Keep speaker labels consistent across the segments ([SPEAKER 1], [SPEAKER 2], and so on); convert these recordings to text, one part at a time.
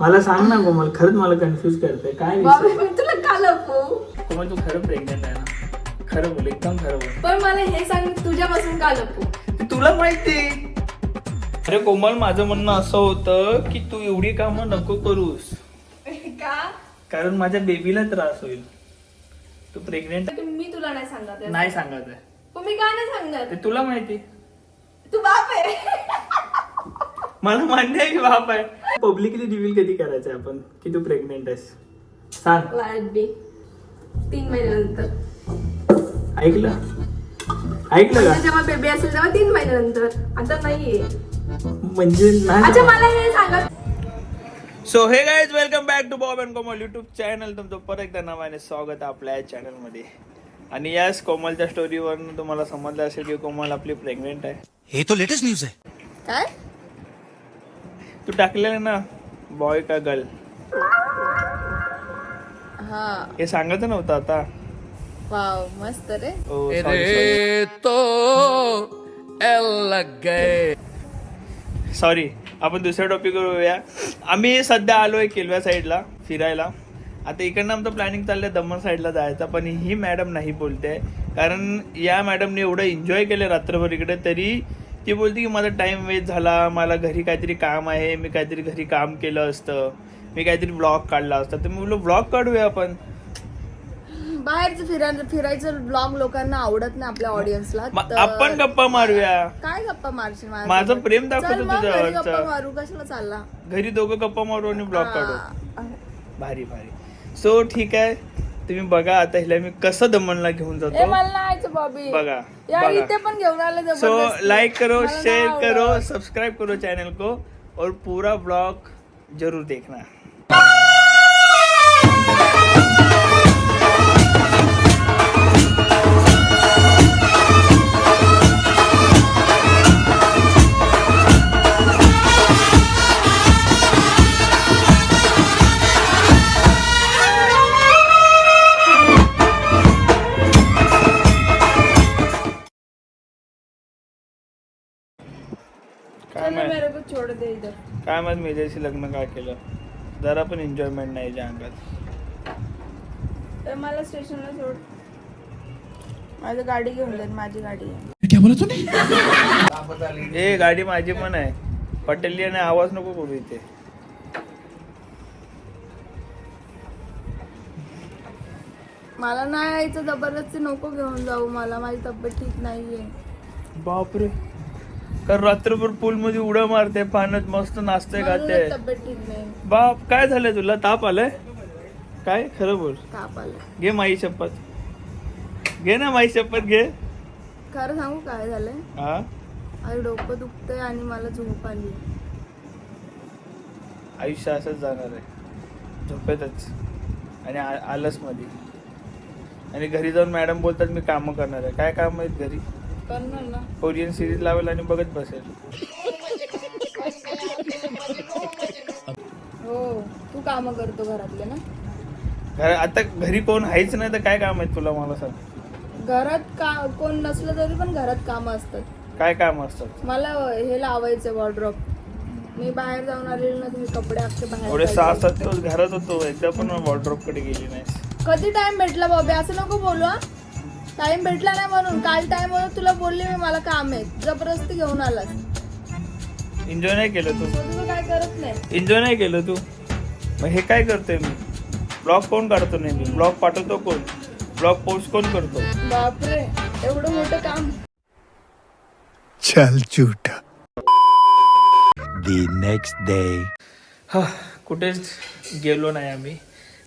[SPEAKER 1] मला सांग ना कोमल खरंच मला कन्फ्युज करते काय
[SPEAKER 2] बाबा
[SPEAKER 1] विषय?
[SPEAKER 2] मी तुला का लपू
[SPEAKER 1] कोमल तू खरं प्रेग्नेंट आहे ना? खरं बोल एकदम खरं बोल.
[SPEAKER 2] पण मला हे सांग तुझ्यापासून का लपू
[SPEAKER 1] ते तुला माहिती अरे कोमल माझं म्हणणं असं होतं की तू एवढी कामं नको करूस.
[SPEAKER 2] का?
[SPEAKER 1] कारण माझ्या बेबीला त्रास होईल. तू प्रेग्नेंट
[SPEAKER 2] पण मी तुला नाही सांगत आहे.
[SPEAKER 1] नाही सांगत आहे.
[SPEAKER 2] पण मी का नाही सांगत?
[SPEAKER 1] ते तुला माहिती
[SPEAKER 2] तू बाप आहे.
[SPEAKER 1] मला मान्य आहे की बाप आहे. पब्लिकली रिव्हील कधी करायचं आहे आपण? की तू प्रेग्नेंट आहेस? सांग.
[SPEAKER 2] वाट बी. तीन महिन्यानंतर.
[SPEAKER 1] ऐकलं? ऐकलं
[SPEAKER 2] म्हणजे
[SPEAKER 1] का
[SPEAKER 2] जेव्हा बेबी असेल तेव्हा तीन महिन्यानंतर. आता नाहीये.
[SPEAKER 1] म्हणजे
[SPEAKER 2] अच्छा
[SPEAKER 1] नाही
[SPEAKER 2] मला हे सांगा.
[SPEAKER 1] So hey guys welcome back to Bob and Komal YouTube channel तुमचं परत एकदा नावाने स्वागत आहे आपल्या चॅनलमध्ये आणि याच कोमलच्या स्टोरीवरून तुम्हाला समजलं असेल की कोमल आपली प्रेग्नेंट आहे.
[SPEAKER 3] ये तो लेटेस्ट न्यूज है
[SPEAKER 2] काय?
[SPEAKER 1] तू टाकलेलं ना बॉय का गर्ल
[SPEAKER 2] हा.
[SPEAKER 1] हे सांगायचं नव्हतं आता.
[SPEAKER 2] वाव मस्त रे.
[SPEAKER 1] sorry, sorry.
[SPEAKER 3] तो एल लग गए।
[SPEAKER 1] सॉरी आपण दुसऱ्या टॉपिक वरूया आम्ही सध्या आलोय केलव्या साईडला फिरायला. आता इकडनं आमचं प्लॅनिंग चाललंय दमण साईडला जायचं पण ही मॅडम नाही बोलते. कारण या मॅडमने एवढं एन्जॉय केलं रात्रभर इकडे तरी ती बोलते की माझा टाइम वेस्ट झाला मला घरी काहीतरी काम आहे मी काहीतरी घरी काम केलं असतं मी काहीतरी ब्लॉग काढला असता. तर मी बोललो ब्लॉग काढूया आपण.
[SPEAKER 2] बाहेरचं फिरायचं फिरायचं ब्लॉग लोकांना आवडत नाही आपल्या ऑडियन्सला
[SPEAKER 1] आपण गप्पा मारूया.
[SPEAKER 2] काय गप्पा मारशील?
[SPEAKER 1] माझं प्रेम दाखवतो
[SPEAKER 2] चल मग घरी
[SPEAKER 1] तुझ्यावरचं.
[SPEAKER 2] गप्पा मारू. कशाला चालला?
[SPEAKER 1] घरी दोघं गप्पा मारू आणि ब्लॉग काढू.
[SPEAKER 2] हा.
[SPEAKER 1] भारी भारी. सो ठीक आहे. तुम्ही बघा आता हिला मी कसं दमणला घेऊन जातो.
[SPEAKER 2] मला बॉबी.
[SPEAKER 1] बघा
[SPEAKER 2] इथे पण घेऊन आले
[SPEAKER 1] सो लाइक करो शेयर करो
[SPEAKER 2] आवडत.
[SPEAKER 1] सब्सक्राइब करो चैनल को और पूरा ब्लॉग जरूर देखना. काय माहीत?
[SPEAKER 2] मेरे को छोड़ दे इधर.
[SPEAKER 1] काय माहीत मेजरशी लग्न काय केलं? जरा पण एन्जॉयमेंट नाही ज्या अंगात.
[SPEAKER 2] तर मला स्टेशनला सोड. माझी गाडी घेऊन जाईल माझी गाडी आहे.
[SPEAKER 1] ए गाडी माझी पण आहे. पटेली आणि आवाज नको करू इथे.
[SPEAKER 2] मला नाही यायचं जबरदस्ती नको घेऊन जाऊ. मला माझी तब्येत ठीक नाहीये.
[SPEAKER 1] बापरे. कारण रात्रभर पूल मध्ये उड्या मारते पाण्यात मस्त नाचते गाते. बाप काय झालंय तुला? ताप आलाय? काय? खरं बोल.
[SPEAKER 2] ताप आलं
[SPEAKER 1] घे माई शपथ. घे ना माई शपथ घे.
[SPEAKER 2] खरं सांगू काय झालंय?
[SPEAKER 1] हा?
[SPEAKER 2] माझं डोकं दुखतंय आणि मला झोप आली.
[SPEAKER 1] आयुष्य असंच जाणार आहे. झोपेतच. आणि आलसमध्ये आणि घरी जाऊन मॅडम बोलतात मी कामं करणार आहे. काय काम आहेत घरी? कोरियन सिरीज लावेल आणि बघत बसेल.
[SPEAKER 2] हो तू काम करतो घरातले ना?
[SPEAKER 1] घर आता घरी कोण आहेच नाही तर काय काम आहेत तुला मला सांग?
[SPEAKER 2] घरात का कोण नसलं तरी पण घरात कामं असतात.
[SPEAKER 1] काय काम असतात?
[SPEAKER 2] मला हे लावायचं वॉर्ड्रॉप मी बाहेर जाऊन आलेली ना तुम्ही कपडे अख्खे बाहेर
[SPEAKER 1] सहा. सात दिवस घरात होतो एकदा पण वॉर्ड्रॉपकडे गेली नाही
[SPEAKER 2] कधी टाइम भेटला बाबा? असं नको बोलू हा. टाइम भेटला नाही म्हणून. काल टाइम म्हणून तुला बोलले मी मला काम आहे. जबरदस्ती घेऊन आलास.
[SPEAKER 1] एन्जॉय नाही केलं तू.
[SPEAKER 2] तुझं काय करत नाही?
[SPEAKER 1] एन्जॉय नाही केलं तू. मग हे काय करतोय मी? ब्लॉग कोण काढतो नाही मी ब्लॉग पाठवतो कोण? ब्लॉग पोस्ट कोण करतो?
[SPEAKER 2] बापरे एवढं मोठं काम.
[SPEAKER 3] चल झूठा. The next day.
[SPEAKER 1] हा कुठेच गेलो नाही आम्ही.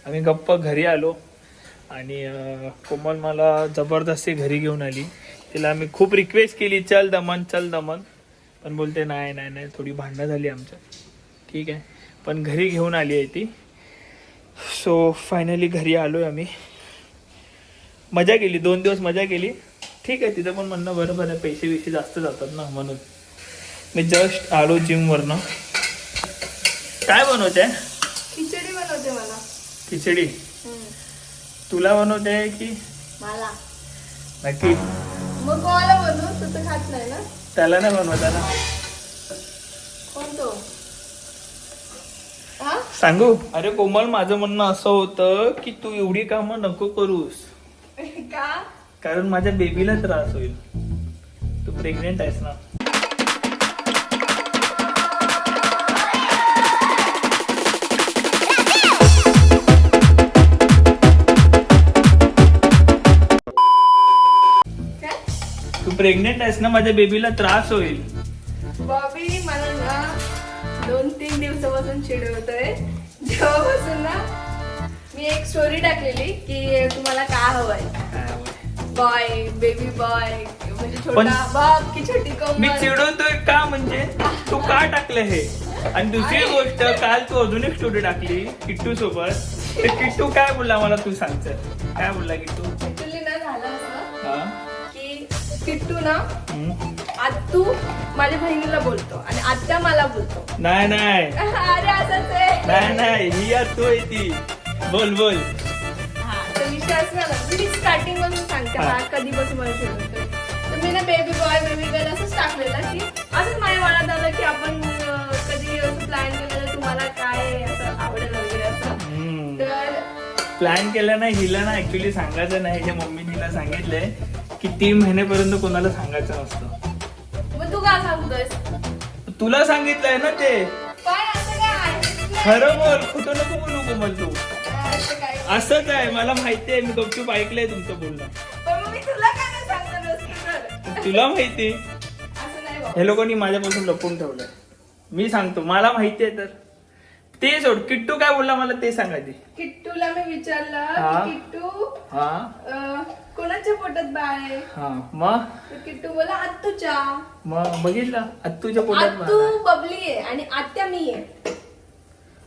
[SPEAKER 1] आम्ही गप्प घरी आलो. आणि कोमल मला जबरदस्ती घरी घेऊन आली. तिला आम्ही खूप रिक्वेस्ट केली चल दमन चल दमन. पण बोलते नाही नाही नाही थोडी भांडणं झाली आमच्या. ठीक आहे. पण घरी घेऊन आली आहे ती. सो फायनली घरी आलो आहे आम्ही. मजा केली दोन दिवस मजा केली. ठीक आहे तिथं पण म्हणणं बरोबर आहे पैसे बिसे जास्त जातात ना म्हणून. मी जस्ट आलो जिमवरनं काय बनवते?
[SPEAKER 2] खिचडी बनवते मला.
[SPEAKER 1] खिचडी? तुला बनवते की?
[SPEAKER 2] मला.
[SPEAKER 1] नक्की.
[SPEAKER 2] मग कोणाला बनवू? तू तर खात नाही ना?
[SPEAKER 1] त्याला नाही बनवता ना
[SPEAKER 2] कोण तो हा?
[SPEAKER 1] सांगू? अरे कोमल माझं म्हणणं असं होतं की तू एवढी कामं नको करूस.
[SPEAKER 2] का?
[SPEAKER 1] कारण माझ्या बेबीला त्रास होईल. तू प्रेग्नेंट आहेस ना. प्रेग्नेंट आहेस ना माझ्या बेबीला त्रास होईल.
[SPEAKER 2] बॉबी मला ना दोन तीन दिवसापासून चिडवतोय. जेव्हापासून ना मी एक स्टोरी टाकलेली की तुम्हाला काय हवंय. बॉय बेबी बॉय म्हणजे छोटा
[SPEAKER 1] पण-
[SPEAKER 2] की छोटी
[SPEAKER 1] मी
[SPEAKER 2] कोमल
[SPEAKER 1] चिडवतोय का म्हणजे? तू का टाकलं हे? आणि दुसरी गोष्ट काल तू अजून एक स्टोरी टाकली किट्टू सोबत तर किट्टू काय बोलला मला तू सांग तर. काय बोलला किट्टू?
[SPEAKER 2] की किट्टू ना. आत्तू माझ्या बहिणीला बोलतो आणि आत्या मला बोलतो.
[SPEAKER 1] नाही नाही.
[SPEAKER 2] अरे असंच आहे.
[SPEAKER 1] नाही नाही. ही यार तू आहे ती. बोल बोल.
[SPEAKER 2] हा, तर विषय असं झाला मी स्टार्टिंगपासून सांगते
[SPEAKER 1] हा.
[SPEAKER 2] कधीपासून मला तर मी ना बेबी बॉय बेबी गर्ल असंच टाकलेलं की असंच माझ्या मनात आलं की आपण अं, कधी असं प्लॅन केलं तर तुम्हाला काय असं आवडेल वगैरे असं.
[SPEAKER 1] हम्म.
[SPEAKER 2] तर
[SPEAKER 1] प्लॅन केला ना हिला ना ऍक्च्युली सांगायचं नाही हे मम्मीने हिला सांगितलंय. की तीन महिन्यापर्यंत कोणाला सांगायचं नसतं.
[SPEAKER 2] मग तू का सांगतोयस?
[SPEAKER 1] तुला सांगितलंय ना ते.
[SPEAKER 2] पण असं काय आहे?
[SPEAKER 1] खरं बोल खोटं नको बोलू कोमल तू.
[SPEAKER 2] असं काय?
[SPEAKER 1] मला माहितीये मी गपचूप ऐकलंय तुमचं बोलणं.
[SPEAKER 2] पण मग मी तुला नाही सांगणार
[SPEAKER 1] माहिती?
[SPEAKER 2] असं नाही बाबा.
[SPEAKER 1] हे लोकांनी माझ्यापासून लपवून ठेवलंय. मी सांगतो मला माहितीये तर. ते सोड किट्टू काय बोलला मला ते सांगा ती
[SPEAKER 2] किट्टूला मी विचारलं
[SPEAKER 1] हा.
[SPEAKER 2] की किट्टू
[SPEAKER 1] हा.
[SPEAKER 2] अं, कोणाच्या पोटात बाळ आहे?
[SPEAKER 1] हा मग?
[SPEAKER 2] तर किट्टू बोला आत्तूच्या.
[SPEAKER 1] मग बघितलं आत्तूच्या पोटात
[SPEAKER 2] आत्तू
[SPEAKER 1] बाळ आहे.
[SPEAKER 2] बबली आहे आणि आत्या मी आहे.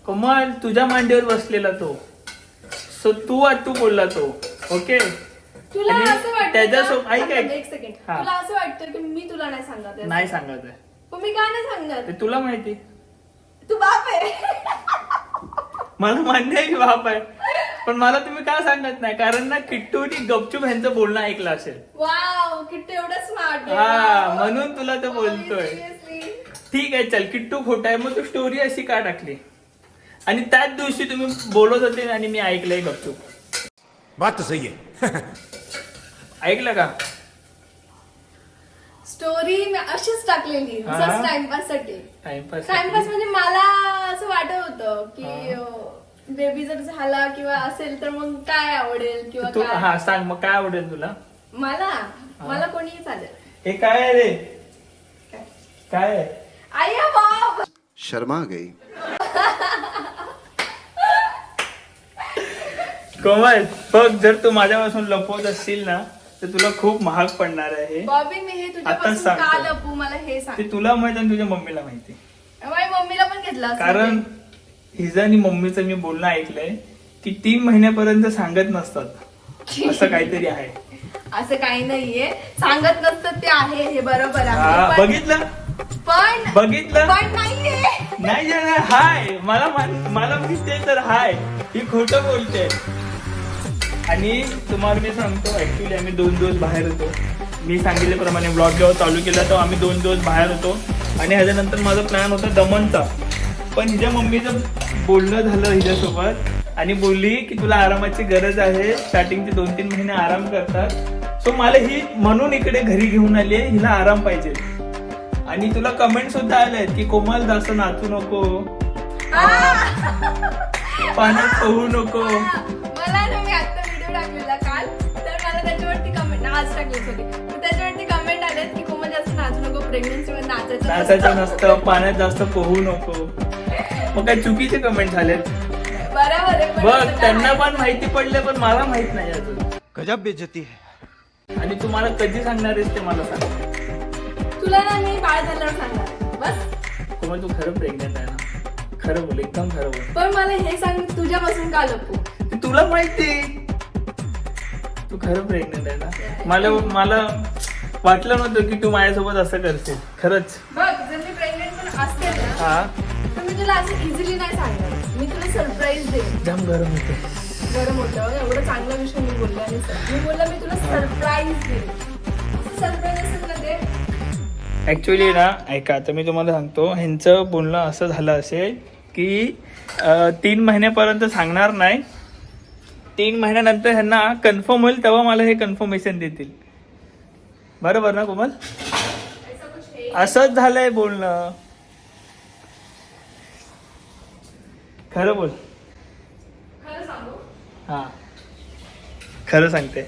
[SPEAKER 1] कमल तुझ्या मांडीवर बसलेला तो. सो तू आत्तू बोलला तो ओके?
[SPEAKER 2] तुला
[SPEAKER 1] आणि
[SPEAKER 2] असं वाटतं
[SPEAKER 1] त्याच्यासोबत-
[SPEAKER 2] का-
[SPEAKER 1] ऐक, ऐक.
[SPEAKER 2] एक सेकंड
[SPEAKER 1] हा.
[SPEAKER 2] तुला असं वाटतं की मी तुला नाही सांगत आहे?
[SPEAKER 1] नाही सांगत आहे.
[SPEAKER 2] पण मी का नाही सांगत?
[SPEAKER 1] ते तुला माहिती.
[SPEAKER 2] तू बाप आहे.
[SPEAKER 1] मला मान्य आहे की बाप आहे. पण मला तुम्ही का सांगत नाही? कारण ना किट्टूनी गपचूप ह्यांचं बोलणं ऐकलं असेल.
[SPEAKER 2] वाव किट्टू एवढं स्मार्ट
[SPEAKER 1] हा म्हणून तुला तो बोलतोय. ठीक आहे चल. किट्टू खोटा आहे मग तू स्टोरी अशी का टाकली? आणि त्याच दिवशी तुम्ही बोलत होते आणि मी ऐकलंय गपचूप.
[SPEAKER 3] बात तो सही है
[SPEAKER 1] ऐकलं का?
[SPEAKER 2] स्टोरी मी अशीच टाकलेली?
[SPEAKER 1] टाइमपाससाठी.
[SPEAKER 2] टाइमपास
[SPEAKER 1] टाइमपास
[SPEAKER 2] म्हणजे मला असं वाटत होतं की बेबी जर झाला किंवा असेल तर मग काय आवडेल किंवा
[SPEAKER 1] तू
[SPEAKER 2] काय?
[SPEAKER 1] हा सांग मग काय आवडेल तुला?
[SPEAKER 2] मला? मला कोणीही चालेल.
[SPEAKER 1] हे काय आहे रे?
[SPEAKER 2] काय?
[SPEAKER 1] आहे?
[SPEAKER 2] आई हा बाप!
[SPEAKER 4] शर्मा गई.
[SPEAKER 1] कोमल बघ जर तू माझ्यापासून लपवत असशील ना तर तुला खूप महाग पडणार आहे
[SPEAKER 2] बॉबी मी हे तुझ्यापासून
[SPEAKER 1] सांगतो.
[SPEAKER 2] का लपू मला हे सांग.
[SPEAKER 1] ते तुला माहीत आणि तुझ्या मम्मीला माहिती.
[SPEAKER 2] माझ्या मम्मीला पण घेतलं असेल
[SPEAKER 1] कारण हिचं आणि मम्मीचं मी बोलणं ऐकलंय की तीन महिन्यापर्यंत सांगत नसतात. असं काहीतरी आहे.
[SPEAKER 2] असं काही नाहीये. सांगत नसतं ते आहे हे बरोबर
[SPEAKER 1] हा
[SPEAKER 2] आहे पण-
[SPEAKER 1] बघितलं?
[SPEAKER 2] पण
[SPEAKER 1] बघितलं?
[SPEAKER 2] पण नाहीये.
[SPEAKER 1] नाही नाही, हाय. मला मा- मला माहितीये तर हाय. ही खोटं बोलते आणि तुम्हाला मी सांगतो ऍक्च्युली आम्ही दोन दिवस बाहेर होतो. मी सांगितल्याप्रमाणे ब्लॉग जेव्हा चालू केला तेव्हा आम्ही दोन दिवस बाहेर होतो. आणि ह्याच्यानंतर माझा प्लॅन होता दमनचा. पण हिच्या मम्मीचं बोलणं झालं हिच्यासोबत. आणि बोलली की तुला आरामाची गरज आहे. स्टार्टिंगचे दोन तीन महिने आराम करतात. सो मला ही म्हणून इकडे घरी घेऊन आली आहे. हिला आराम पाहिजे. आणि तुला कमेंट सुद्धा आले की कोमल जास्त नाचू नको. पाण्यात पोहू नको.
[SPEAKER 2] मला ना मी आता व्हिडिओ टाकलेला काल. तर मला त्याच्यावरती कमेंट आज टाकली त्याच्यावरती कमेंट आलेत की कोमल जास्त नाचू नको प्रेग्नन्सी मध्ये नाचायचं
[SPEAKER 1] नाचायचं नसतं पाण्यात जास्त पोहू नको. मग काय चुकीचे कमेंट झालेत?
[SPEAKER 2] बरोबर आहे पण
[SPEAKER 1] बघ
[SPEAKER 2] काय
[SPEAKER 1] त्यांना? पण माहिती पडले पण मला माहीत नाही अजून.
[SPEAKER 3] गजब बेइज्जती है।
[SPEAKER 1] आणि तू मला कधी सांगणार आहेस ते मला सांग.
[SPEAKER 2] तुला ना मी बाळ झाल्यावर सांगणार बस.
[SPEAKER 1] कोमल तू खरं प्रेग्नेंट आहे ना? खरं बोल एकदम खरं बोल.
[SPEAKER 2] पण मला हे सांग तुझ्यापासून का लपू
[SPEAKER 1] ते तुला माहिती तू खरं प्रेग्नेंट आहे ना? मला मला वाटलं नव्हतं की तू माझ्यासोबत असं करशील. खरंच.
[SPEAKER 2] बघ जर मी प्रेग्नेंट पण असते ना
[SPEAKER 1] हा.
[SPEAKER 2] मी तुला असं इझिली नाही सांगणार. मी तुला सरप्राईज देईन.
[SPEAKER 1] जाम गरम होते.
[SPEAKER 2] गरम होतं. एवढं चांगला विषय मी बोलले सर- मी बोलला मी तुला सरप्राईज देईन. सरप्राईज असेल ना ते?
[SPEAKER 1] ऍक्च्युली ना ऐका आता मी तुम्हाला सांगतो ह्यांचं बोलणं असं झालं असेल की अं, तीन महिन्यापर्यंत सांगणार नाही. तीन महिन्यानंतर ह्यांना कन्फर्म होईल तेव्हा मला हे कन्फर्मेशन देतील. बरोबर ना कोमल? असंच झालंय बोलणं. खरं बोल.
[SPEAKER 2] खरं सांगू?
[SPEAKER 1] हा. खरं सांगते.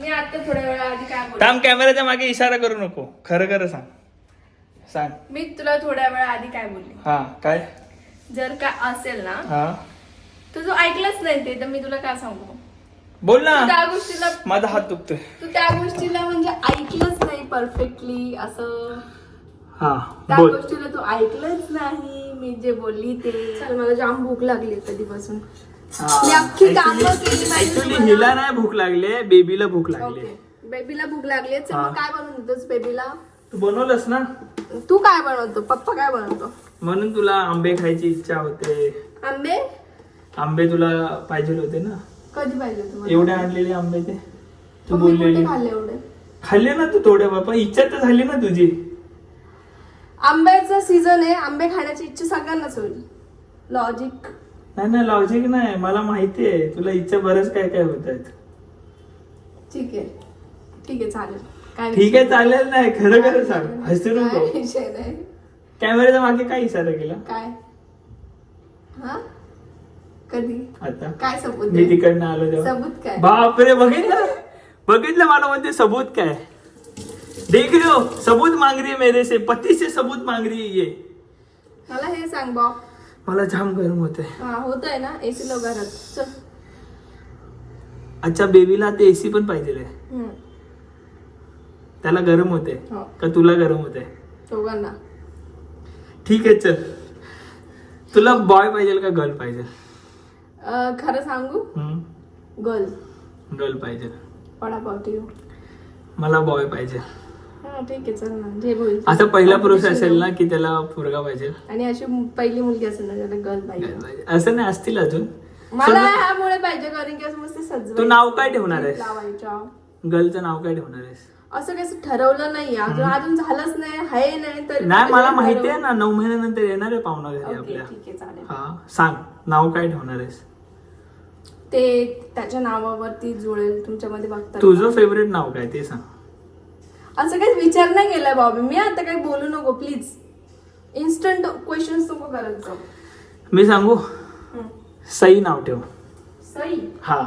[SPEAKER 2] मी आता थोड्या वेळा आधी काय बोलले?
[SPEAKER 1] थांब कॅमेऱ्याच्या मागे इशारा करू नको. खरं खरं सांग. सांग.
[SPEAKER 2] मी तुला थोड्या वेळा आधी काय बोलले?
[SPEAKER 1] हा काय?
[SPEAKER 2] जर काय असेल ना
[SPEAKER 1] हा.
[SPEAKER 2] तू जो ऐकलंच नाही ते तर मी तुला काय सांगू?
[SPEAKER 1] बोल
[SPEAKER 2] तू
[SPEAKER 1] ना
[SPEAKER 2] त्या गोष्टीला
[SPEAKER 1] माझा हात दुखतोय.
[SPEAKER 2] तू त्या गोष्टीला म्हणजे ऐकलंच नाही परफेक्टली असं
[SPEAKER 1] हा
[SPEAKER 2] त्या
[SPEAKER 1] बोल.
[SPEAKER 2] गोष्टीला तू ऐकलंच नाही मी जे बोलली ते. चल मला जाम भूक लागली कधीपासून. मी अख्खी कामं केली माझी
[SPEAKER 1] ऍक्च्युली
[SPEAKER 2] तुम्हाला.
[SPEAKER 1] हिला नाही भूक लागली बेबीला भूक लागली.
[SPEAKER 2] ओके बेबीला भूक लागली चल
[SPEAKER 1] हा.
[SPEAKER 2] मग काय बनवून देतोस बेबीला?
[SPEAKER 1] तू बनवलंस ना?
[SPEAKER 2] तू काय बनवतो? पप्पा काय बनवतो?
[SPEAKER 1] म्हणून तुला आंबे खायची इच्छा होते.
[SPEAKER 2] आंबे?
[SPEAKER 1] आंबे तुला पाहिजे होते ना.
[SPEAKER 2] कधी पाहिजे तुम्हाला
[SPEAKER 1] एवढे आणलेले आंबे ते. तू
[SPEAKER 2] मग मी
[SPEAKER 1] बोललेली.
[SPEAKER 2] कुठे खाल्ले एवढे?
[SPEAKER 1] खाल्ले ना तू थोडे बाबा इच्छा तर झाली ना तुझी.
[SPEAKER 2] आंब्याचा सीझन आहे आंबे खाण्याची इच्छा सगळ्यांनाच होईल. लॉजिक
[SPEAKER 1] नाही ना लॉजिक नाही. मला माहिती आहे. तुला इच्छा बरंच काय काय होत आहेत.
[SPEAKER 2] ठीक आहे. ठीक आहे चालेल. काय
[SPEAKER 1] ठीक आहे चालेल नाही. खरं खरं सांग. हसू
[SPEAKER 2] काय
[SPEAKER 1] नको.
[SPEAKER 2] विषय नाही.
[SPEAKER 1] कॅमेऱ्याच्या मागे काय इशारा केला?
[SPEAKER 2] काय? हा? कधी?
[SPEAKER 1] आता?
[SPEAKER 2] काय सबूत
[SPEAKER 1] मी
[SPEAKER 2] आहे?
[SPEAKER 1] तिकडनं आलो तेव्हा
[SPEAKER 2] सबूत काय?
[SPEAKER 1] बापरे बघितलं? बघितलं मला म्हणते सबूत काय? देख लो सबूत मांग रही है मेरे से पति से सबूत मांग रही है ये।
[SPEAKER 2] मला हे सांग बॉ.
[SPEAKER 1] मला जाम गरम होते
[SPEAKER 2] हा होत आहे ना एसी लो घरात चल.
[SPEAKER 1] अच्छा बेबीला ते एसी पण पाहिजे
[SPEAKER 2] हम्म.
[SPEAKER 1] त्याला गरम होते
[SPEAKER 2] हो.
[SPEAKER 1] का तुला गरम होते
[SPEAKER 2] दोघांना.
[SPEAKER 1] ठीक आहे चल. तुला बॉय पाहिजे का गर्ल पाहिजे?
[SPEAKER 2] अं, खरं सांगू? गर्ल
[SPEAKER 1] गर्ल पाहिजे.
[SPEAKER 2] वडापाव ठेवू
[SPEAKER 1] मला बॉय पाहिजे.
[SPEAKER 2] हा ठीक आहे चल ना. जे होईल
[SPEAKER 1] असा पहिला पुरुष असेल. ना की त्याला पोरगा पाहिजे?
[SPEAKER 2] आणि अशी पहिली मुलगी असेल ना त्याला गर्ल पाहिजे.
[SPEAKER 1] असं नाही असतील अजून.
[SPEAKER 2] मला ह्यामुळे पाहिजे कारण की असं मस्त सजवायचं,
[SPEAKER 1] तू नाव काय ठेवणार आहेस?
[SPEAKER 2] लावायच्या
[SPEAKER 1] गर्लचं नाव काय ठेवणार आहेस?
[SPEAKER 2] असं कसं ठरवलं नाही अजून अजून झालंच नाही आहे नाही तर
[SPEAKER 1] नाही मला माहिती आहे ना नऊ महिन्यानंतर येणार आहे पाहुणा घरी
[SPEAKER 2] ओके
[SPEAKER 1] आपल्या.
[SPEAKER 2] ठीक आहे चालेल.
[SPEAKER 1] हा सांग नाव काय ठेवणार आहेस?
[SPEAKER 2] ते त्याच्या नावावरती जुळेल तुमच्यामध्ये बघता
[SPEAKER 1] तुझं फेवरेट नाव काय ते सांग.
[SPEAKER 2] असं काही विचार नाही केलाय बॉबी मी आता काही बोलू नको प्लीज इन्स्टंट क्वेश्चन नको करत जाऊ.
[SPEAKER 1] मी सांगू. सई नाव ठेव.
[SPEAKER 2] सई?
[SPEAKER 1] हा.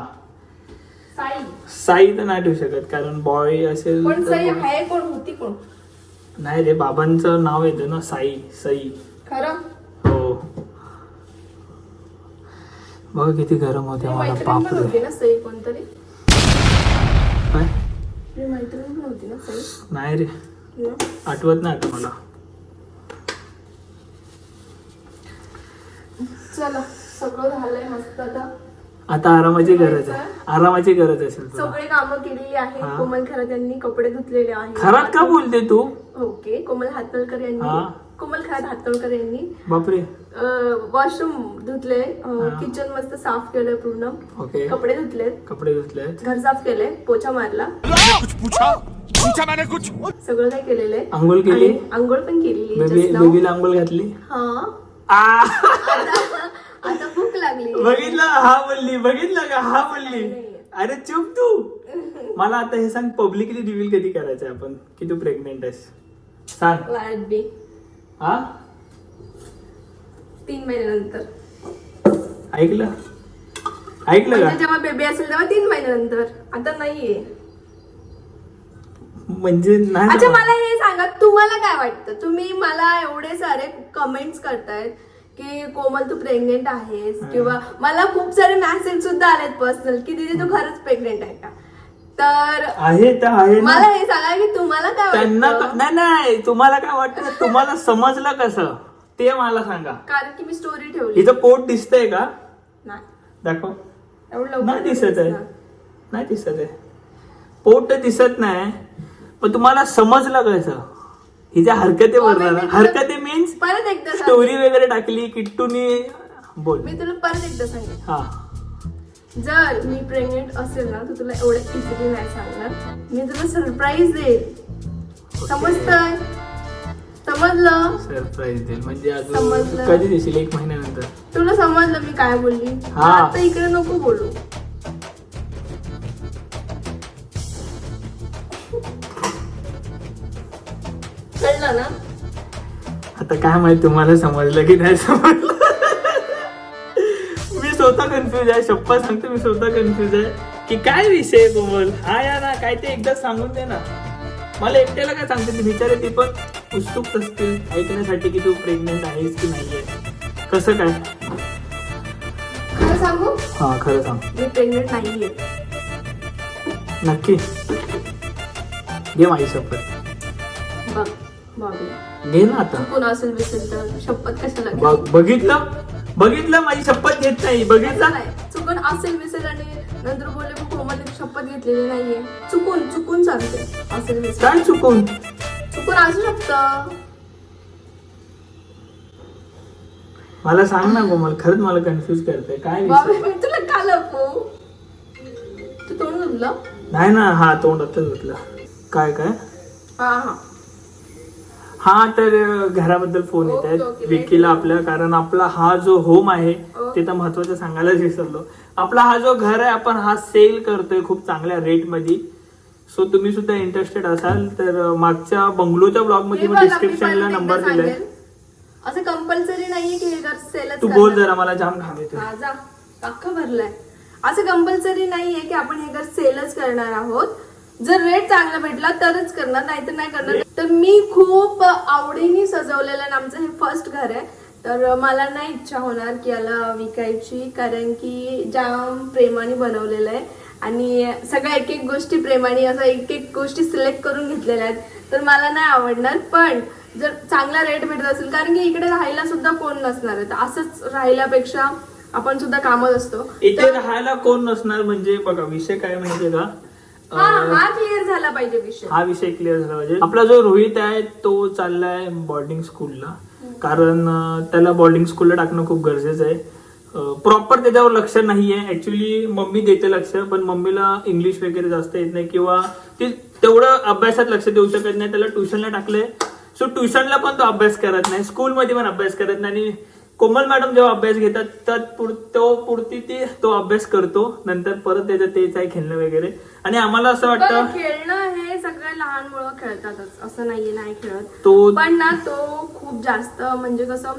[SPEAKER 2] साई.
[SPEAKER 1] साई तर नाही ठेवू शकत कारण बॉय असेल
[SPEAKER 2] पण
[SPEAKER 1] तर
[SPEAKER 2] सई
[SPEAKER 1] boy.
[SPEAKER 2] आहे कोण? होती कोण?
[SPEAKER 1] नाही रे बाबांचं नाव येतं ना साई सई.
[SPEAKER 2] खरं?
[SPEAKER 1] हो. बघ किती गरम होते मला
[SPEAKER 2] मैत्रीण पण
[SPEAKER 1] बापरे.
[SPEAKER 2] होती ना सई कोणतरी? मैत्रीण ना
[SPEAKER 1] नाही रे. आठवत नाही आता मला.
[SPEAKER 2] चला सगळं झालंय मस्त आता.
[SPEAKER 1] आता आरामाची गरज आहे. आरामाची गरज असेल तुला.
[SPEAKER 2] सगळी कामं केलेली आहेत.
[SPEAKER 1] हा.
[SPEAKER 2] कोमल खरात यांनी कपडे धुतलेले आहेत.
[SPEAKER 1] खरात का बोलते तू?
[SPEAKER 2] ओके कोमल हातोळकर
[SPEAKER 1] हा.
[SPEAKER 2] कोमल खरात हातोळकर यांनी.
[SPEAKER 1] बापरे.
[SPEAKER 2] वॉशरूम धुतले. किचन मस्त साफ केलंय पूर्ण.
[SPEAKER 1] ओके.
[SPEAKER 2] कपडे धुतले
[SPEAKER 1] कपडे धुतले
[SPEAKER 2] घर साफ केलंय पोछा मारला.
[SPEAKER 3] कुछ पूछा? पूछा मैंने कुछ?
[SPEAKER 2] सगळं काय केलेलं आहे
[SPEAKER 1] आंघोळ केली?
[SPEAKER 2] आंघोळ पण केलेली.
[SPEAKER 1] बेबीला आंघोळ घातली?
[SPEAKER 2] हा. आता भूक लागली.
[SPEAKER 1] बघितलं हा बोलली. बघितलं का? हा बोलली. अरे चुप तू. मला आता हे सांग पब्लिकली रिव्हील कधी करायचं आपण? की तू प्रेग्नेंट आहेस? सांग. हा?
[SPEAKER 2] तीन महिन्यानंतर.
[SPEAKER 1] ऐकलं? ऐकलं
[SPEAKER 2] म्हणजे
[SPEAKER 1] का
[SPEAKER 2] जेव्हा बेबी असेल तेव्हा तीन महिन्यानंतर. आता नाहीये.
[SPEAKER 1] म्हणजे नाही
[SPEAKER 2] अच्छा. मला हे सांगा तुम्हाला काय वाटतं? तुम्ही मला एवढे सारे कमेंट्स करतायत की कोमल तू प्रेग्नेंट आहेस. किंवा मला खूप सारे मेसेज सुद्धा आलेत पर्सनल की दीदी तू खरंच प्रेग्नेंट आहे का? तर
[SPEAKER 1] आहे तर आहे ना.
[SPEAKER 2] मला हे सांगा की तुम्हाला काय
[SPEAKER 1] त्यांना
[SPEAKER 2] वाटतं?
[SPEAKER 1] का- नाही नाही तुम्हाला काय वाटतं? तुम्हाला समजलं कसं? ते मला सांगा.
[SPEAKER 2] कारण की मी स्टोरी ठेवली.
[SPEAKER 1] इथं पोट दिसतंय का?
[SPEAKER 2] नाही.
[SPEAKER 1] दाखव.
[SPEAKER 2] एवढं लवकर
[SPEAKER 1] नाही दिसत आहे. नाही दिसत आहे. पोट तर दिसत नाही पण तुम्हाला समजलं कसं? हिच्या हरकती बरोबर
[SPEAKER 2] तुला-
[SPEAKER 1] हरकती मीन्स
[SPEAKER 2] परत एकदा सांग
[SPEAKER 1] स्टोरी वगैरे टाकली किट्टूनी बोल.
[SPEAKER 2] मी तुला परत एकदा सांगेन
[SPEAKER 1] हा.
[SPEAKER 2] जर मी प्रेग्नेंट असेल ना तर तुला एवढं इझिली नाही सांगणार. मी तुला सरप्राईज देईल. समजतंय? समजलं?
[SPEAKER 1] सरप्राईज देईल. म्हणजे अजून
[SPEAKER 2] समजलं.
[SPEAKER 1] कधी देशील एक महिन्यानंतर.
[SPEAKER 2] तुला समजलं मी काय बोलली?
[SPEAKER 1] हा.
[SPEAKER 2] आता इकडे नको बोलू. कळलं ना?
[SPEAKER 1] आता काय माहीत तुम्हाला समजलं की नाही समजलं. मी स्वतः कन्फ्युज आहे. शप्पा सांगतो मी स्वतः कन्फ्युज आहे. की काय विषय कोमल हा या ना काय ते एकदा सांगून दे ना. मला एकट्याला काय सांगते ती बिचारे ती पण उत्सुक असतील ऐकण्यासाठी की तू प्रेग्नेंट आहेस की नाहीये. कसं काय?
[SPEAKER 2] खरं सांगू?
[SPEAKER 1] हा खरं सांग.
[SPEAKER 2] मी प्रेग्नेंट नाहीये.
[SPEAKER 1] नक्की. घे माझी शपथ.
[SPEAKER 2] बघ बॉबी
[SPEAKER 1] घे ना आता.
[SPEAKER 2] चुकून असेल बिसेल तर शपथ कशाला?
[SPEAKER 1] बघ- बघितलं? बघितलं माझी शपथ घेत नाही बघितलं?
[SPEAKER 2] नाही चुकून असेल बिसेल आणि नंतर बोलले कोमल शपथ घेतलेली नाहीये. चुकून चुकून सांगते. असेल बिसेल
[SPEAKER 1] काय चुकून.
[SPEAKER 2] चुकून असू शकतं.
[SPEAKER 1] मला सांग ना कोमल खरंच मला कन्फ्युज करते काय
[SPEAKER 2] बाबा
[SPEAKER 1] विषय?
[SPEAKER 2] मी तुला का लपू तू तोंड धुतलं?
[SPEAKER 1] नाही ना हा तोंड आता धुतलं. काय काय?
[SPEAKER 2] हा हा.
[SPEAKER 1] हा तर घराबद्दल फोन येत आहेत. विकीला आपल्या कारण आपला हा जो होम आहे. ते तर महत्वाचं सांगायलाच विसरलो. आपला हा जो घर आहे आपण हा सेल करतोय खूप चांगल्या रेटमध्ये सो तुम्ही सुद्धा इंटरेस्टेड असाल तर मागच्या बंगलोच्या
[SPEAKER 2] ब्लॉगमध्ये
[SPEAKER 1] डिस्क्रिप्शनला नंबर दिलाय.
[SPEAKER 2] असं कंपल्सरी नाहीये की हे घर सेलच
[SPEAKER 1] तू बोल जरा मला जाम घाम
[SPEAKER 2] जा. अख्खा भरलाय. असं कंपल्सरी नाहीये की आपण हे घर सेलच करणार आहोत. जर रेट चांगला भेटला तरच करणार नाहीतर नाही करणार. तर मी खूप आवडीने सजवलेलं आणि आमचं हे फर्स्ट घर आहे. तर मला नाही इच्छा होणार की याला विकायची कारण की जाम प्रेमाने बनवलेलं आहे. आणि सगळ्या एक एक गोष्टी प्रेमाने असं एक एक गोष्टी सिलेक्ट करून घेतलेल्या आहेत. तर मला नाही आवडणार पण जर चांगला रेट भेटत असेल कारण की इकडे राहायला सुद्धा कोण नसणार आहे. तर असंच राहिल्यापेक्षा आपण सुद्धा कामच असतो.
[SPEAKER 1] इथे राहायला कोण नसणार म्हणजे बघा विषय काय माहितीये का?
[SPEAKER 2] हा
[SPEAKER 1] अं,
[SPEAKER 2] हा क्लिअर झाला पाहिजे विषय.
[SPEAKER 1] हा विषय क्लिअर झाला पाहिजे. आपला जो रोहित आहे तो चाललाय बोर्डिंग स्कूलला कारण त्याला बोर्डिंग स्कूलला टाकणं खूप गरजेचं आहे. प्रॉपर त्याच्यावर लक्ष नाहीये. ऍक्च्युली मम्मी देते लक्ष पण मम्मीला इंग्लिश वगैरे जास्त येत नाही किंवा ती तेवढं अभ्यासात लक्ष देऊ शकत नाही. त्याला ट्युशनला टाकलंय. सो ट्युशनला पण तो अभ्यास करत नाही. स्कूलमध्ये पण अभ्यास करत नाही. आणि कोमल मॅडम जेव्हा अभ्यास घेतात तर पुर- तो पुरती ती तो अभ्यास करतो. नंतर परत त्याचं तेच आहे खेळणं वगैरे. आणि आम्हाला असं
[SPEAKER 2] पण
[SPEAKER 1] वाटतं
[SPEAKER 2] खेळणं हे सगळे लहान मुलं खेळतातच. असं नाहीये नाही खेळत.
[SPEAKER 1] तो
[SPEAKER 2] पण ना तो खूप जास्त म्हणजे कसं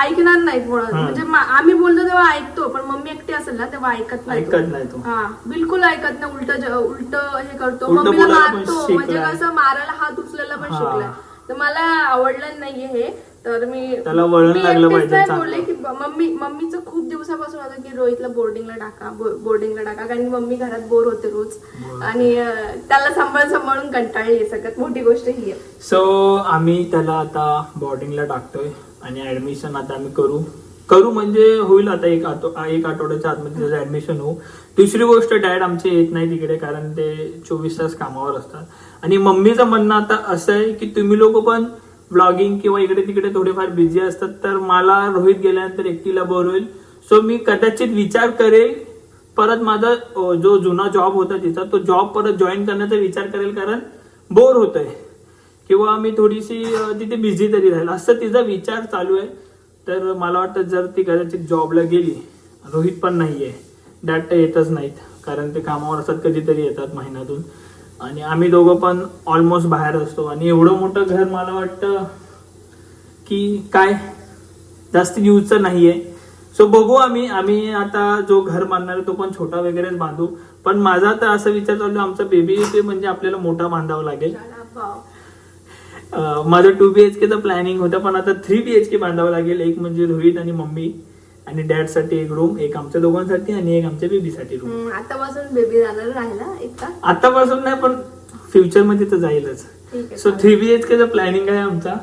[SPEAKER 2] ऐकणार नाहीत मुलं
[SPEAKER 1] हा.
[SPEAKER 2] म्हणजे मा- आम्ही बोलतो तेव्हा ऐकतो पण मम्मी एकटी असेल ना तेव्हा ऐकत नाही तो.
[SPEAKER 1] ऐकत नाही तो.
[SPEAKER 2] हा बिलकुल ऐकत नाही. उलट उलट हे करतो.
[SPEAKER 1] उलटं
[SPEAKER 2] मम्मीला
[SPEAKER 1] बोलायला पण
[SPEAKER 2] मारतो.
[SPEAKER 1] शिकलाय.
[SPEAKER 2] म्हणजे कसं मारायला हात उचलायला पण
[SPEAKER 1] हा.
[SPEAKER 2] शिकलाय. तर मला आवडलं नाहीये हे. तर मी
[SPEAKER 1] त्याला वळण लागलं पाहिजे.
[SPEAKER 2] बोलले की मम्मी मम्मीचं खूप दिवसापासून होतं की रोहितला बोर्डिंगला टाका बोर्डिंगला टाका कारण की मम्मी घरात बोर होते रोज. आणि त्याला सांभाळ सांभाळून कंटाळली आहे सगळ्यात मोठी गोष्ट ही आहे.
[SPEAKER 1] सो आम्ही त्याला आता बोर्डिंगला टाकतोय आणि ऍडमिशन आता आम्ही करू. करू म्हणजे होईल आता एक एक आठवड्याच्या आतमध्ये त्याचं ऍडमिशन होऊ. दुसरी गोष्ट डॅड आमचे येत नाही तिकडे कारण ते चोवीस तास कामावर असतात. आणि मम्मीचं म्हणणं आता असं आहे की तुम्ही लोक पण ब्लॉगिंग किंवा इकडे तिकडे थोडेफार बिझी असतात तर मला रोहित गेल्यानंतर एकटीला बोर होईल. सो मी कदाचित विचार करेल परत माझा जो जुना जॉब होता तिचा तो जॉब परत जॉईन करण्याचा विचार करेल कारण बोर होत आहे किंवा मी थोडीशी तिथे बिझी तरी राहील असं तिचा विचार चालू आहे. तर मला वाटतं जर ती कदाचित जॉबला गेली रोहित पण नाही आहे तर येतच नाहीत कारण ते कामावर असतात कधीतरी येतात महिन्यातून. आणि आम्ही दोघं पण ऑलमोस्ट बाहेर असतो. आणि एवढं मोठं घर मला वाटतं की काय? जास्त यूजचं नाहीये. सो बघू आम्ही. आम्ही आता जो घर बांधणार आहे तो पण छोटा वगैरेच बांधू. पण माझा तर असा विचार चालू आहे, आमचा बेबी ते म्हणजे आपल्याला मोठा बांधावा लागेल. माझं टू बी एच केचं प्लॅनिंग होतं पण आता थ्री बी एच के बांधावं लागेल एक म्हणजे रोहित आणि मम्मी. आणि डॅडसाठी एक रूम एक आमच्या दोघांसाठी आणि एक आमच्या बेबीसाठी रूम
[SPEAKER 2] हम्म, आतापासून बेबी जाणार राहिला एक तास
[SPEAKER 1] आतापासून नाही पण फ्युचरमध्ये तर जाईलच.
[SPEAKER 2] ठीक आहे
[SPEAKER 1] सो थ्री बी एच केचं प्लॅनिंग आहे आमचा.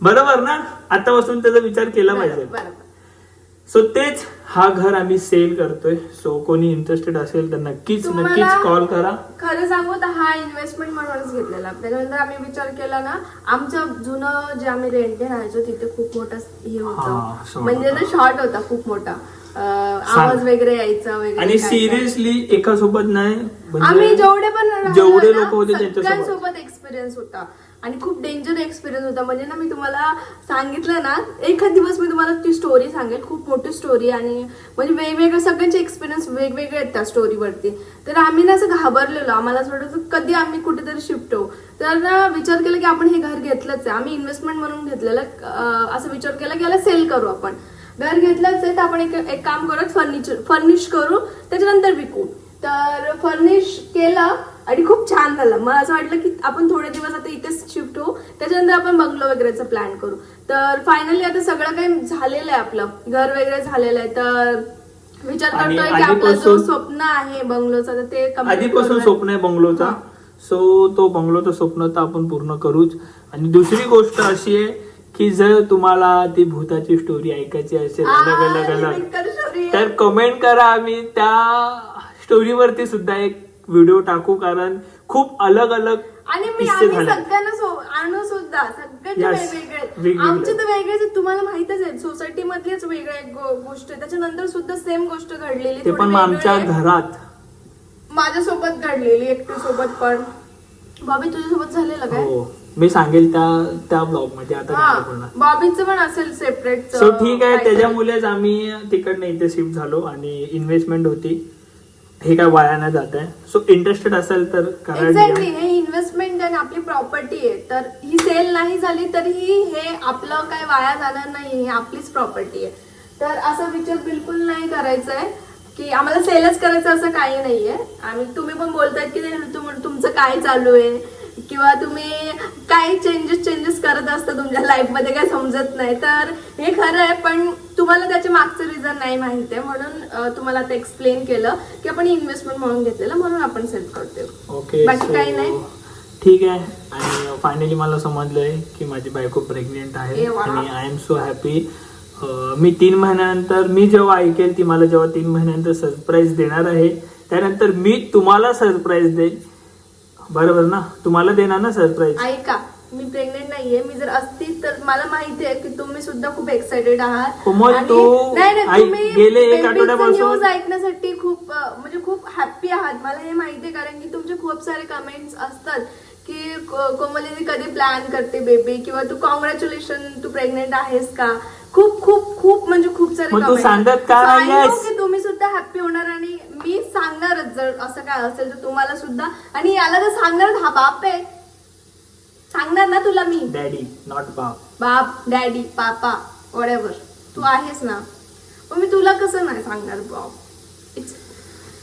[SPEAKER 1] बरोबर ना? आतापासून त्याचा विचार केला पाहिजे.
[SPEAKER 2] बरोबर, बरोबर.
[SPEAKER 1] सो तेच हा घर आम्ही सेल करतोय. सो कोणी इंटरेस्टेड असेल तर नक्कीच
[SPEAKER 2] तुम्हाला-
[SPEAKER 1] नक्कीच कॉल करा.
[SPEAKER 2] खरं सांगू तर हा इन्व्हेस्टमेंट म्हणूनच घेतलेला. त्याच्यानंतर आम्ही विचार केला ना आमचं जुनं जे आम्ही रेंटने राहायचो तिथे खूप मोठा हे
[SPEAKER 1] हा,
[SPEAKER 2] होतं म्हणजे ना शॉर्ट होता खूप मोठा. अं, आवाज वगैरे यायचा वगैरे
[SPEAKER 1] आणि
[SPEAKER 2] काय काय.
[SPEAKER 1] सिरियसली एका सोबत नाही
[SPEAKER 2] आम्ही जेवढे पण राहिलो
[SPEAKER 1] जेवढे
[SPEAKER 2] ना,
[SPEAKER 1] लोक होते त्यांच्यासोबत.
[SPEAKER 2] सगळ्यांसोबत एक्सपिरियन्स होता. आणि खूप डेंजर एक्सपिरियन्स होता. म्हणजे ना मी तुम्हाला सांगितलं ना एखाद दिवस मी तुम्हाला ती स्टोरी सांगेल. खूप मोठी स्टोरी आणि म्हणजे वेगवेगळे सगळ्यांचे एक्सपिरियन्स वेगवेगळे आहेत त्या स्टोरीवरती तर आम्ही ना असं घाबरलेलो. आम्हाला असं वाटत कधी आम्ही कुठेतरी शिफ्ट होऊ? तर ना विचार केला की आपण हे घर घेतलंच आहे. आम्ही इन्व्हेस्टमेंट म्हणून घेतलेलं असा असं विचार केला की याला सेल करू आपण. घर घेतलंच आहे तर आपण एक एक काम करत फर्निचर फर्निश करू त्याच्यानंतर विकू. तर फर्निश केलं आणि खूप छान झालं. मला असं वाटलं की आपण थोडे दिवस आता इथेच शिफ्ट होऊ. त्याच्यानंतर आपण बंगलो वगैरेचा प्लॅन करू. तर फायनली आता सगळं काही झालेलं आहे आपलं. घर वगैरे झालेलं आहे. तर विचार करतोय की आपलं जो स्वप्न आहे बंगलोचं तर ते
[SPEAKER 1] आधीपासून. स्वप्न आहे बंगलोचा. सो तो बंगलोचं स्वप्न तर आपण पूर्ण करूच. आणि दुसरी गोष्ट अशी आहे की जर तुम्हाला ती भूताची स्टोरी ऐकायची असेल अलग अलग अलग. तर कमेंट करा. आम्ही त्या स्टोरीवरती सुद्धा एक व्हिडिओ टाकू कारण खूप अलग अलग
[SPEAKER 2] आणि मी
[SPEAKER 1] किस्से
[SPEAKER 2] आम्ही
[SPEAKER 1] झाले
[SPEAKER 2] सगळ्यांना सो- आणू सुद्धा सगळ्यांचे
[SPEAKER 1] Yes.
[SPEAKER 2] वेगवेगळे. आहेत.
[SPEAKER 1] वेगवेगळे.
[SPEAKER 2] आमचे तर वेगळेच आहेत तुम्हाला माहितच आहे सोसायटी मधलीच वेगळ्या गो- गोष्ट. आहे त्याच्यानंतर सुद्धा सेम गोष्ट घडलेली
[SPEAKER 1] ते
[SPEAKER 2] थोडी
[SPEAKER 1] पण मग आमच्या
[SPEAKER 2] वेगळी आहे.
[SPEAKER 1] घरात.
[SPEAKER 2] माझ्यासोबत घडलेली एकटी सोबत पण. बॉबी तुझ्यासोबत झालेलं काय?
[SPEAKER 1] हो. मी सांगेल त्या त्या ब्लॉगमध्ये आता
[SPEAKER 2] हा.
[SPEAKER 1] बोलणार.
[SPEAKER 2] बॉबीचं पण असेल सेपरेट
[SPEAKER 1] सो ठीक आहे त्याच्यामुळेच आम्ही तिकडनं इथे शिफ्ट झालो आणि इन्व्हेस्टमेंट होती. हे काय वाया नाही जात आहे. सो इंटरेस्टेड असेल तर
[SPEAKER 2] एक्झॅक्टली. हे इन्व्हेस्टमेंट आणि आपली प्रॉपर्टी आहे. तर ही सेल नाही झाली तरीही हे आपलं काय वाया जाणार नाही. हे आपलीच प्रॉपर्टी आहे. तर असा विचार बिलकुल नाही करायचा आहे की आम्हाला सेलच करायचं असं काही नाहीये. आम्ही तुम्ही पण बोलतायत की तुमचं काय चालू आहे? किंवा तुम्ही काय चेंजेस चेंजेस करत असता तुमच्या लाईफमध्ये काय समजत नाही. तर हे खरं आहे पण तुम्हाला त्याचे मागचं रिझन नाही माहिती आहे. म्हणून तुम्हाला आता एक्सप्लेन केलं की आपण इन्व्हेस्टमेंट म्हणून घेतलेलं म्हणून आपण सेल करतोय.
[SPEAKER 1] ओके
[SPEAKER 2] बाकी काही नाही.
[SPEAKER 1] ठीक आहे. आणि फायनली मला समजलंय की माझी बायको प्रेग्नेंट आहे. आणि आय एम सो हॅपी मी तीन महिन्यानंतर मी जेव्हा ऐकेल ती मला जेव्हा तीन महिन्यानंतर सरप्राईज देणार आहे त्यानंतर मी तुम्हाला सरप्राईज देईन बरोबर ना? तुम्हाला देणार ना सरप्राईज
[SPEAKER 2] ऐका मी प्रेग्नेंट नाहीये. मी जर असती तर मला माहिती आहे की तुम्ही सुद्धा खूप एक्साइटेड आहात.
[SPEAKER 1] कोमल,
[SPEAKER 2] आणि-
[SPEAKER 1] तू
[SPEAKER 2] नाही नाही
[SPEAKER 1] ऐक-
[SPEAKER 2] तुम्ही
[SPEAKER 1] गेले एक
[SPEAKER 2] babyचं
[SPEAKER 1] आठवड्यापासून-
[SPEAKER 2] news ऐकण्यासाठी खूप अं, म्हणजे खूप हॅप्पी आहात. मला हे माहिती आहे कारण की तुमचे खूप सारे कमेंट्स असतात. की को- कोमल दीदी कधी प्लॅन करते बेबी किंवा तू कॉंग्रॅच्युलेशन तू प्रेग्नेंट आहेस का? खूप खूप खूप म्हणजे खूप सारे
[SPEAKER 1] मग तू
[SPEAKER 2] comments.
[SPEAKER 1] सांगत का
[SPEAKER 2] So I know
[SPEAKER 1] नाहीयेस?
[SPEAKER 2] की तुम्ही सुद्धा हॅप्पी होणार आणि मी सांगणारच जर असं काय असेल तर तुम्हाला सुद्धा. आणि याला तर सांगणार हा बाप आहे. सांगणार ना तुला मी.
[SPEAKER 1] डॅडी नॉट बाप.
[SPEAKER 2] बाप डॅडी पापा वडेवर तू आहेस ना. मग मी तुला कसं नाही सांगणार बाप?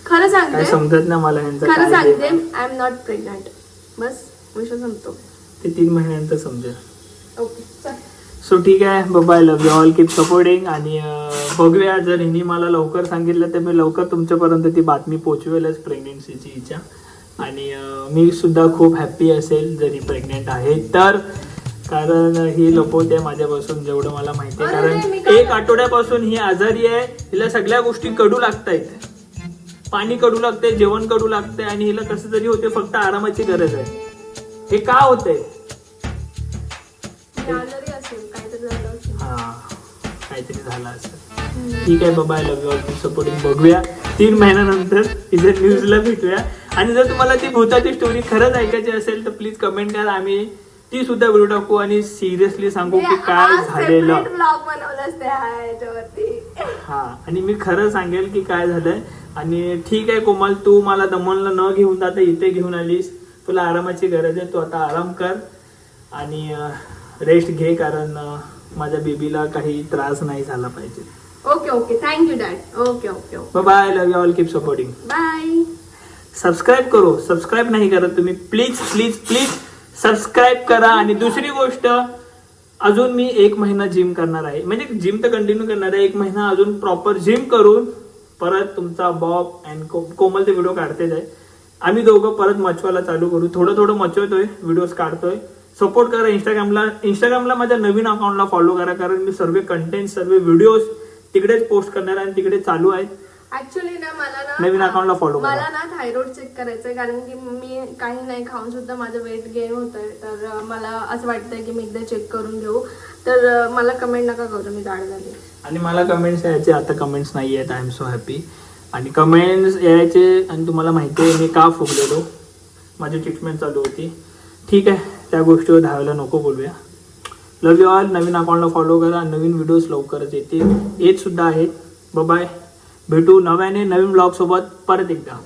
[SPEAKER 2] खरं
[SPEAKER 1] काय
[SPEAKER 2] सांगते
[SPEAKER 1] समजत नाही मला
[SPEAKER 2] खरं
[SPEAKER 1] काय
[SPEAKER 2] सांगते. आय एम नॉट प्रेग्नंट बस विषय संपतो
[SPEAKER 1] ते तीन महिन्यानंतर समजेल.
[SPEAKER 2] ओके
[SPEAKER 1] सो ठीक आहे. Bye love you all keep supporting आणि बघूया. जर हिने मला लवकर सांगितलं तर मी लवकर तुमच्यापर्यंत ती बातमी पोचवेलच प्रेग्नेन्सीची इच्छा. आणि मी सुद्धा खूप हॅप्पी असेल जर ही प्रेग्नेंट आहे. तर कारण ही लपवते माझ्यापासून जेवढं मला माहिती आहे. कारण एक आठवड्यापासून ही आजारी आहे. हिला सगळ्या गोष्टी कडू लागतायत. पाणी कडू लागते जेवण कडू लागते आणि हिला कसं तरी होते फक्त आरामाची गरज आहे. हे का
[SPEAKER 2] असेल काहीतरी झालं
[SPEAKER 1] हा ठीक आहे बाबा लव्ह यू सपोर्टिंग बघूया. तीन महिन्यानंतर इथे न्यूजला भेटूया. आणि जर तुम्हाला ती भूताची स्टोरी खरंच ऐकायची असेल तर प्लीज कमेंट करा. आम्ही ती सुद्धा व्हिडिओ टाकू आणि सिरियसली सांगू की काय झालेलं. हा. आणि मी खरं सांगेल की काय झालंय? आणि ठीक आहे कोमल तू मला दमनला न घेऊन जाता इथे घेऊन आलीस. तुला आरामाची गरज आहे तू आता आराम कर. आणि रेस्ट घे कारण माझ्या बेबीला काही त्रास नाही झाला पाहिजे.
[SPEAKER 2] Okay okay thank you dad okay okay okay
[SPEAKER 1] bye love you all keep supporting
[SPEAKER 2] bye
[SPEAKER 1] subscribe करो. सबस्क्राईब नाही करत तुम्ही. प्लीज प्लीज प्लीज सबस्क्राईब करा. आणि दुसरी गोष्ट अजून मी एक महिना जिम करणार आहे. म्हणजे जिम तर कंटिन्यू करणार आहे. एक महिना अजून प्रॉपर जिम करून परत तुमचा बॉब अँड कोमल ते व्हिडिओ काढतेच आहे. आम्ही दोघं परत मचवायला चालू करू. थोडं थोडं मचवतोय व्हिडिओज काढतोय. सपोर्ट करा इंस्टाग्रामला इंस्टाग्रामला माझ्या नवीन अकाउंटला फॉलो करा कारण मी सर्व कंटेंट सर्व व्हिडिओज तिकडेच पोस्ट करणार आहे आणि तिकडे चालू आहेत.
[SPEAKER 2] ऍक्च्युली ना मला ना
[SPEAKER 1] नवीन account ला follow करा.
[SPEAKER 2] मला ना थायरॉइड चेक करायचंय कारण की मी काही नाही खाऊन सुद्धा माझं वेट गेन होत आहे तर अं, मला असं वाटतंय की मी एकदा चेक करून घेऊ. तर अं, मला कमेंट नका करू मी जाड झाली.
[SPEAKER 1] आणि मला कमेंट्स यायचे आता कमेंट्स नाही आहेत आय एम सो हॅपी आणि कमेंट्स यायचे आणि तुम्हाला माहिती आहे मी का फुगलेलो? माझी ट्रीटमेंट चालू होती. ठीक आहे त्या गोष्टीवर धावायला नको बोलूया. लव यू ऑल नवीन अकाउंटला फॉलो करा. नवीन व्हिडिओज लवकरच येतील. येत सुद्धा आहेत. बाय भेटू नव्याने नवीन ब्लॉग सोबत परत एकदा.